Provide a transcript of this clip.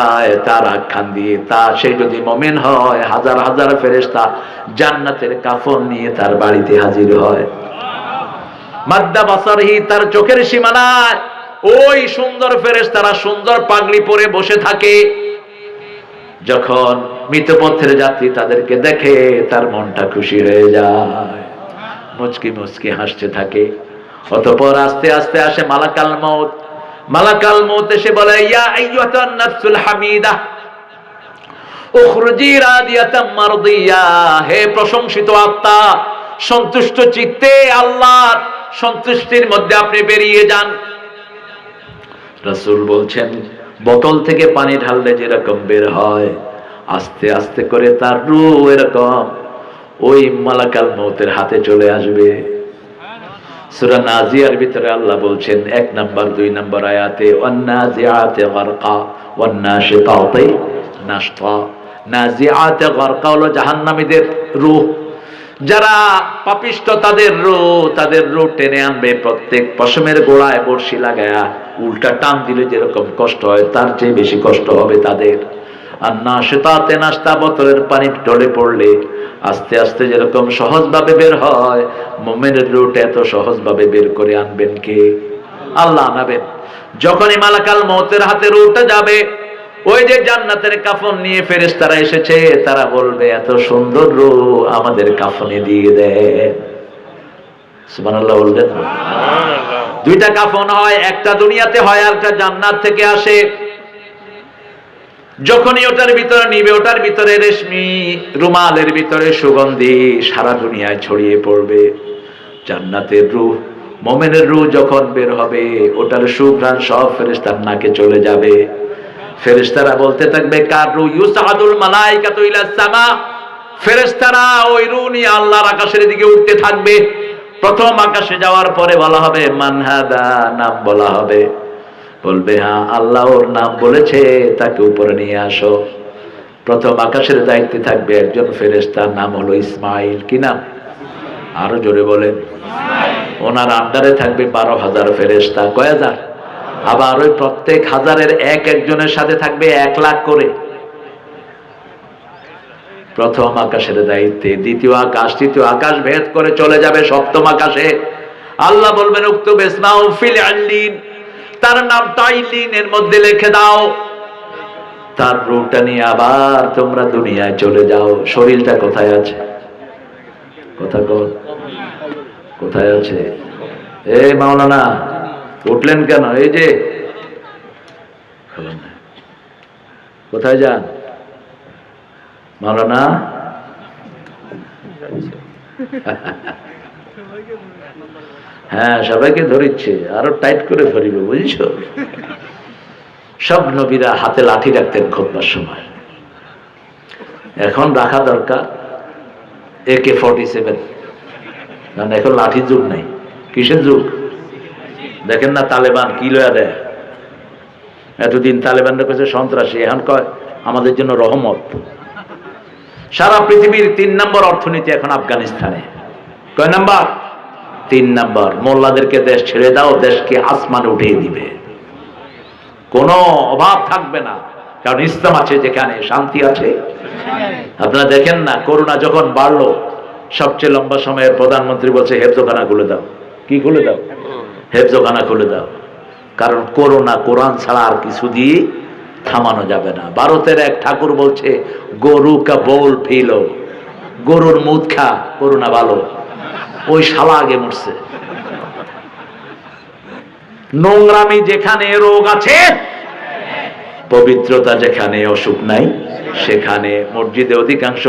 যায়, তার আখ্যান দিয়ে তা সে যদি মমিন হয়, হাজার হাজার ফেরেশতা জান্নাতের কাফন নিয়ে তার বাড়িতে হাজির হয়। মাদ্দা বাসারহি তার চোখের সীমানায় ওই সুন্দর ফেরেশতারা সুন্দর পাগড়ি পরে বসে থাকে। যখন মৃতপথের যাত্রী তাদেরকে দেখে, তার মনটা খুশি হয়ে যায়। মুচকি মুচকি হাসতে থাকে। অতঃপর আস্তে আস্তে আসে মালাকাল মউত মালাকাল মউত এসে বলে হামিদা, উখরুজি রাদিয়াতাম মারদিয়া, হে প্রশংসিত আত্মা, সন্তুষ্ট চিত্তে আল্লাহর সন্তুষ্টির মধ্যে আপনি বেরিয়ে যান। রাসূল বলছেন, বোতল থেকে পানি ঢাললে যেরকম বের হয়, আস্তে আস্তে করে তার রু এরকম, ওই মালাকাল মৌতের হাতে চলে আসবে। সূরা নাজিয়ার ভিতরে আল্লাহ বলছেন, এক নাম্বার, দুই নাম্বার আয়াতে গারকা নাশতা। নাজিআতে গারকা হলো জাহান্নামীদের রূহ। যারা পাপিষ্ট, তাদের রু তাদের রু টেনে আনবে প্রত্যেক পশমের গোড়ায় বড়শি লাগায়া, উল্টা টান দিলে যেরকম কষ্ট হয়, তার চেয়ে বেশি কষ্ট হবে তাদের। আর না সেতাতে নাস্তা বোতলের পানি টলে পড়লে আস্তে আস্তে যেরকম সহজভাবে বের হয় মোমেনের রুট এত সহজভাবে বের করে আনবেন কে? আল্লাহ আনাবেন। যখনই মালাকাল মৌতের হাতে রুটে যাবে ওই যে জান্নাতের কাফন নিয়ে ফেরেশতারা এসেছে তারা বলবে এত সুন্দর রু আমাদের কাফনে দিয়ে দেন। সুবহানাল্লাহ বলবেন দুইটা কাফন হয় একটা দুনিয়াতে হয় আর একটা জান্নাত থেকে আসে। যখনই ওটার ভিতরে নিবে, ওটার ভিতরে রেশমি, রুমালের ভিতরে সুগন্ধি সারা দুনিয়ায় ছড়িয়ে পড়বে। জান্নাতের রূহ, মোমেনের রূহ যখন বের হবে, ওটার সুঘ্রাণ সব ফেরেশতার নাকে চলে যাবে। ফেরেশতারা বলতে থাকবে, কার রূহ? ইউসাদুল মালাইকাতু ইলা সামা। ফেরেশতারা ওই রূহ নিয়ে আল্লাহর আকাশের দিকে উঠতে থাকবে। প্রথম আকাশে যাওয়ার পরে বলা হবে মানহাদা নাম বলা হবে। বলবে হ্যাঁ আল্লাহ ওর নাম বলেছে, তাকে উপরে নিয়ে আসো। প্রথম আকাশের দায়িত্বে থাকবে একজন ফেরেস্তার নাম হলো ইসমাইল। কি নাম? আরও জোরে বলেন। ওনার আন্ডারে থাকবে বারো হাজার ফেরেস্তা কয় হাজার? আবার ওই প্রত্যেক হাজারের এক একজনের সাথে থাকবে এক লাখ করে। প্রথম আকাশের দায়িত্বে, দ্বিতীয় আকাশ, তৃতীয় আকাশ ভেদ করে চলে যাবে সপ্তম আকাশে। আল্লাহ বলবেন, উক্ত বেসনাউ ফিল আল্লিন। তার নামটা ইলিনের মধ্যে লিখে দাও। তার রূপটা নিয়ে আবার তোমরা দুনিয়ায় চলে যাও। শরীরটা কোথায় আছে? কথা কর কোথায় আছে? এ মাওলানা, উঠলেন কেন? এই যে। কোথায় যান? মাওলানা? হ্যাঁ সবাইকে ধরিচ্ছে, আরও টাইট করে ধরিব, বুঝছ? সব নবীরা হাতে লাঠি রাখতেন খোদবার সময়। এখন রাখা দরকার, একে ফর্টি সেভেন কারণ এখন লাঠির যুগ নাই। কিসের যুগ? দেখেন না তালেবান কি লয়া দেয়। এতদিন তালেবানরা কাছে সন্ত্রাসী, এখন কয়, আমাদের জন্য রহমত। সারা পৃথিবীর তিন নম্বর অর্থনীতি এখন আফগানিস্তানে। কয় নাম্বার? তিন নাম্বার। মোল্লাদেরকে দেশ ছেড়ে দাও, দেশকে আসমানে উঠিয়ে দিবে। কোনো অভাব থাকবে না। কারণ ইসলাম আছে যেখানে, শান্তি আছে। আপনারা দেখেন না, করোনা যখন বাড়লো, সবচেয়ে লম্বা সময়ের প্রধানমন্ত্রী বলছে, হেফজোখানা খুলে দাও। কি খুলে দাও? হেফজোখানা খুলে দাও। কারণ করোনা, কোরআন ছাড়া আর কিছু দিয়ে থামানো যাবে না। ভারতের এক ঠাকুর বলছে, গরু কা বোল ফিলো। গরুর মুদ খা, করোনা ভালো। ওই শালা আগে মরছে। নোংরামি যেখানে রোগ আছে, পবিত্রতা যেখানে অসুখ নাই, সেখানে মসজিদে অধিকাংশ